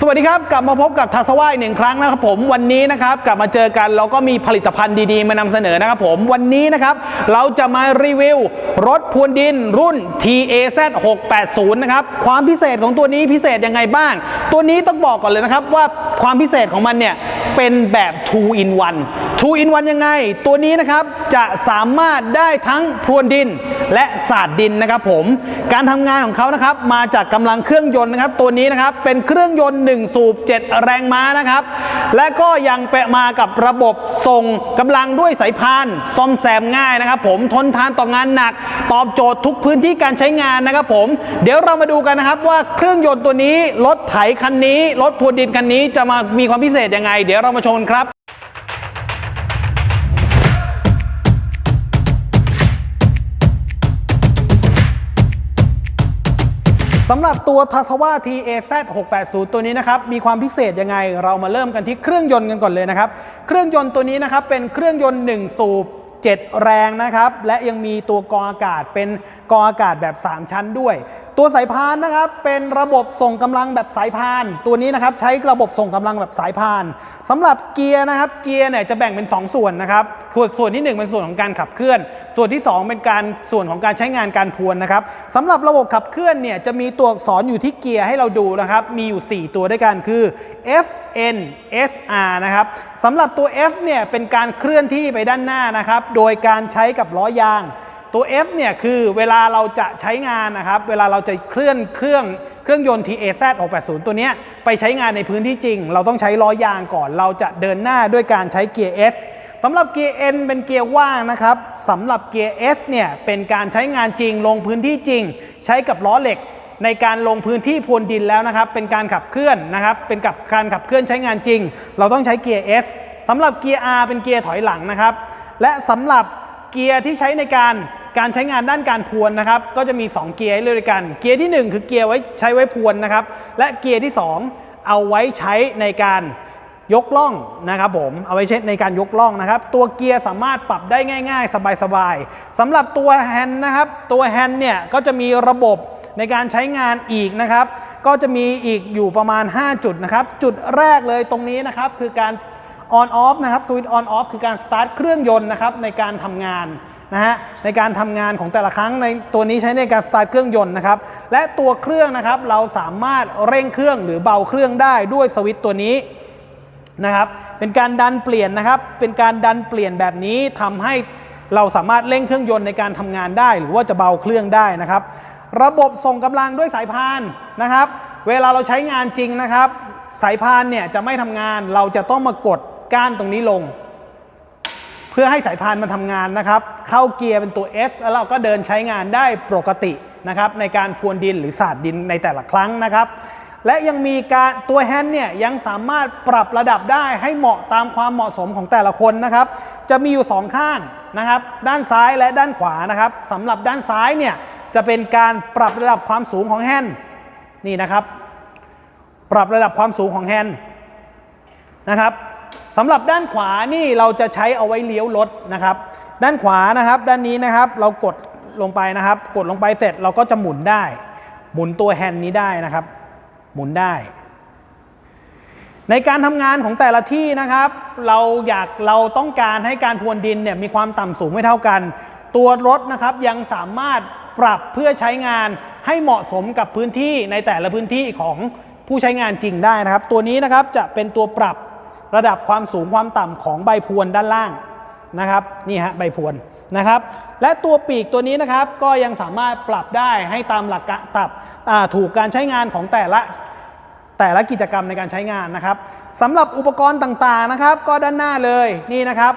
สวัสดีครับ กลับมาพบกับทัศวาอีกหนึ่งครั้งนะครับผมวันนี้นะครับกลับมาเจอกันเราก็มีผลิตภัณฑ์ดีๆ มานำเสนอนะครับผมวันนี้นะครับเราจะมารีวิวรถพรวนดินรุ่น TAZ 680นะครับความพิเศษของตัวนี้พิเศษยังไงบ้าง ตัวนี้ต้องบอกก่อนเลยนะครับว่าความพิเศษของมันเนี่ยเป็นแบบ2 in 1 2 in 1ยังไง ตัวนี้นะครับจะสามารถได้ทั้งพรวนดินและสาดดินนะครับผมการทำงานของเขานะครับมาจากกำลังเครื่องยนต์นะครับตัวนี้นะครับเป็นเครื่องยนต์1 สูบ 7 แรงม้านะครับ และก็ยังแปะมากับระบบส่งกำลังด้วยสายพานซ่อมแซมง่ายนะครับ ผมทนทานต่องานหนัก ตอบโจทย์ทุกพื้นที่การใช้งานนะครับผม เดี๋ยวเรามาดูกันนะครับว่าเครื่องยนต์ตัวนี้รถไถคันนี้รถพรวนดินคันนี้จะมามีความพิเศษยังไง เดี๋ยวเรามาชมครับ สำหรับตัว t a s w a TAZ 680 ตัวนี้นะครับ มีความพิเศษยังไง เรามาเริ่มกันที่เครื่องยนต์กันก่อนเลยนะครับ เครื่องยนต์ตัวนี้นะครับ เป็นเครื่องยนต์ 1 สูบ 7 แรงนะครับ และยังมีตัวกรองอากาศเป็นกรองอากาศแบบ 3 ชั้นด้วยตัวสายพานนะครับเป็นระบบส่งกำลังแบบสายพาน ตัวนี้นะครับใช้ระบบส่งกำลังแบบสายพานสำหรับเกียร์นะครับเกียร์เนี่ยจะแบ่งเป็น 2 ส่วนนะครับส่วนส่วนที่ 1 เป็นส่วนของการขับเคลื่อน ส่วนที่ 2 เป็นการส่วนของการใช้งานการพวนนะครับสำหรับระบบขับเคลื่อนเนี่ยจะมีตัวอักษรอยู่ที่เกียร์ให้เราดูนะครับมีอยู่ 4 ตัวด้วยกันคือ F N S R นะครับสำหรับตัว F เนี่ยเป็นการเคลื่อนที่ไปด้านหน้านะครับโดยการใช้กับล้อยาง ตัว F เนี่ยคือเวลาเราจะใช้งานนะครับ เวลาเราจะเคลื่อนเครื่องเครื่องยนต์ TAZ 680 ตัวเนี้ยไปใช้งานในพื้นที่จริง เราต้องใช้ล้อยางก่อน เราจะเดินหน้าด้วยการใช้เกียร์ S สำหรับเกียร์ N เป็นเกียร์ว่างนะครับสำหรับเกียร์ S เนี่ยเป็นการใช้งานจริงลงพื้นที่จริง ใช้กับล้อเหล็กในการลงพื้นที่พวนดินแล้วนะครับ เป็นการขับเคลื่อนนะครับ เป็นกับการขับเคลื่อนใช้งานจริง เราต้องใช้เกียร์ S สำหรับเกียร์ R เป็นเกียร์ถอยหลังนะครับ และสำหรับเกียร์ที่ใช้ในการ การใช้งานด้านการพรวนนะครับ ก็จะมี 2 เกียร์ให้เลือกด้วยกัน เกียร์ที่ 1 คือเกียร์ไว้ใช้ไว้พรวนนะครับ และเกียร์ที่ 2 เอาไว้ใช้ในการยกล่องนะครับผมเอาไว้ใช้ในการยกล่องนะครับ ตัวเกียร์สามารถปรับได้ง่าย ๆ สบายๆสำหรับตัวแฮนด์นะครับ ตัวแฮนด์เนี่ยก็จะมีระบบในการใช้งานอีกนะครับ ก็จะมีอีกอยู่ประมาณ 5 จุดนะครับ จุดแรกเลยตรงนี้นะครับ คือการ on off นะครับสวิตช์ on off คือการ start เครื่องยนต์นะครับในการทำงาน นะฮะในการทำงานของแต่ละครั้งในตัวนี้ใช้ในการ start เครื่องยนต์นะครับและตัวเครื่องนะครับเราสามารถเร่งเครื่องหรือเบาเครื่องได้ด้วยสวิตช์ตัวนี้นะครับเป็นการดันเปลี่ยนนะครับ เป็นการดันเปลี่ยนแบบนี้ทำให้เราสามารถเร่งเครื่องยนต์ในการทำงานได้ หรือว่าจะเบาเครื่องได้นะครับ ระบบส่งกำลังด้วยสายพานนะครับ เวลาเราใช้งานจริงนะครับ สายพานเนี่ยจะไม่ทำงานเราจะต้องมากดก้านตรงนี้ลง เพื่อให้สายพานมันทำงานนะครับ เข้าเกียร์เป็นตัว S แล้วเราก็เดินใช้งานได้ปกตินะครับในการพรวนดินหรือสาดดินในแต่ละครั้งนะครับ และยังมีการตัวแฮนด์เนี่ยยังสามารถปรับระดับได้ให้เหมาะตามความเหมาะสมของแต่ละคนนะครับ จะมีอยู่สองข้างนะครับ ด้านซ้ายและด้านขวานะครับสำหรับด้านซ้ายเนี่ยจะเป็นการปรับระดับความสูงของแฮนด์นี่นะครับ ปรับระดับความสูงของแฮนด์นะครับ สำหรับด้านขวานี่เราจะใช้เอาไว้เลี้ยวรถนะครับ ด้านขวานะครับ ด้านนี้นะครับเรากดลงไปนะครับ กดลงไปเสร็จเราก็จะหมุนได้ หมุนตัวแฮนด์นี้ได้นะครับ หมุนได้ ในการทำงานของแต่ละที่นะครับ เราอยากเราต้องการให้การพรวนดินเนี่ยมีความต่ำสูงไม่เท่ากัน ตัวรถนะครับยังสามารถปรับเพื่อใช้งานให้เหมาะสมกับพื้นที่ในแต่ละพื้นที่ของผู้ใช้งานจริงได้นะครับ ตัวนี้นะครับจะเป็นตัวปรับ ระดับความสูงความต่ำของใบพวนด้านล่างนะครับนี่ฮะใบพวนนะครับ และตัวปีกตัวนี้นะครับก็ยังสามารถปรับได้ให้ตามหลักตับถูกการใช้งานของแต่ละแต่ละกิจกรรมในการใช้งานนะครับสำหรับอุปกรณ์ต่างๆนะครับ ก็ด้านหน้าเลยนี่นะครับ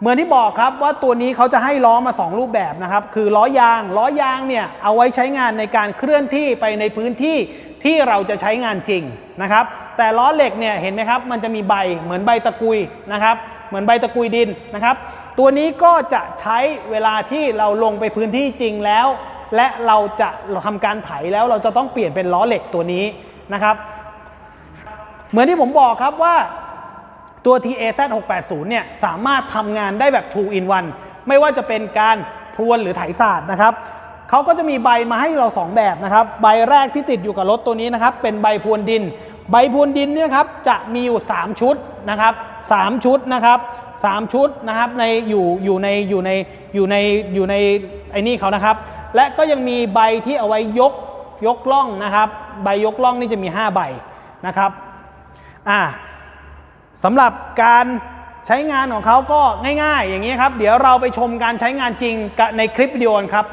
เหมือนที่บอกครับว่าตัวนี้เขาจะให้ล้อมา 2 รูปแบบนะครับ คือล้อยางล้อยางเนี่ยเอาไว้ใช้งานในการเคลื่อนที่ไปในพื้นที่ที่เราจะใช้งานจริงนะครับ แต่ล้อเหล็กเนี่ยเห็นไหมครับ มันจะมีใบเหมือนใบตะกุยนะครับ เหมือนใบตะกุยดินนะครับ ตัวนี้ก็จะใช้เวลาที่เราลงไปพื้นที่จริงแล้ว และเราจะทำการไถแล้วเราจะต้องเปลี่ยนเป็นล้อเหล็กตัวนี้นะครับ เหมือนที่ผมบอกครับว่า ตัว TAZ 680 เนี่ยสามารถทำงานได้แบบ 2 in 1 ไม่ว่าจะเป็นการพรวนหรือไถศาสตร์นะครับเขาก็จะมีใบมาให้เราสองแบบนะครับ ใบแรกที่ติดอยู่กับรถตัวนี้นะครับ เป็นใบพรวนดิน ใบพรวนดินเนี่ยครับจะมีอยู่ 3 ชุดนะครับสามชุดนะครับสามชุดนะครับในอยู่อยู่ในอยู่ในอยู่ในอยู่ในไอ้นี่เขานะครับ และก็ยังมีใบที่เอาไว้ยกยกล่องนะครับ ใบยกล่องนี่จะมี 5 ใบนะครับอ่า สำหรับการใช้งานของเขาก็ง่ายๆ อย่างนี้ครับ เดี๋ยวเราไปชมการใช้งานจริงในคลิปวิดีโอครับ